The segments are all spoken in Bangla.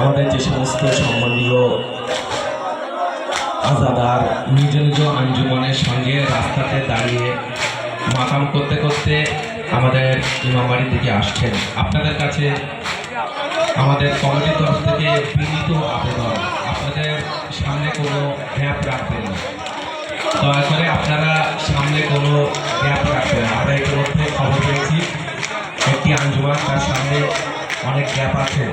আমাদের যে সমস্ত সম্মানীয় আজাদার নিজ নিজ আঞ্জুমানের সঙ্গে রাস্তাতে দাঁড়িয়ে মাকাম করতে করতে আমাদের ইমামবাড়ির দিকে আসছেন। আপনাদের কাছে আমাদের কমিটির তরফ থেকে বিনীত আবেদন। আপনাদের সামনে কোনো গ্যাপ রাখবেন না। দয়া করে আপনারা সামনে কোনো গ্যাপ রাখবেন। আমরা ইতিমধ্যে খবর পেয়েছি, একটি আঞ্জুমান তার সামনে অনেক গ্যাপ আছে।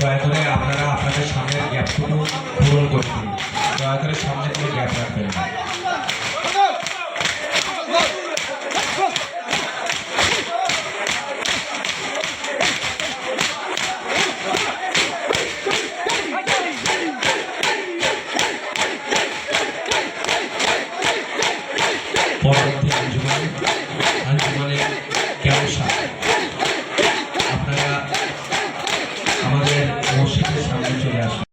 দয়া করে আপনারা আপনাদের সামনের গ্যাপটুকু পূরণ করুন। দয়া করে সামনে থেকে গ্যাপ রাখবেন। না সামনে চলে আসবে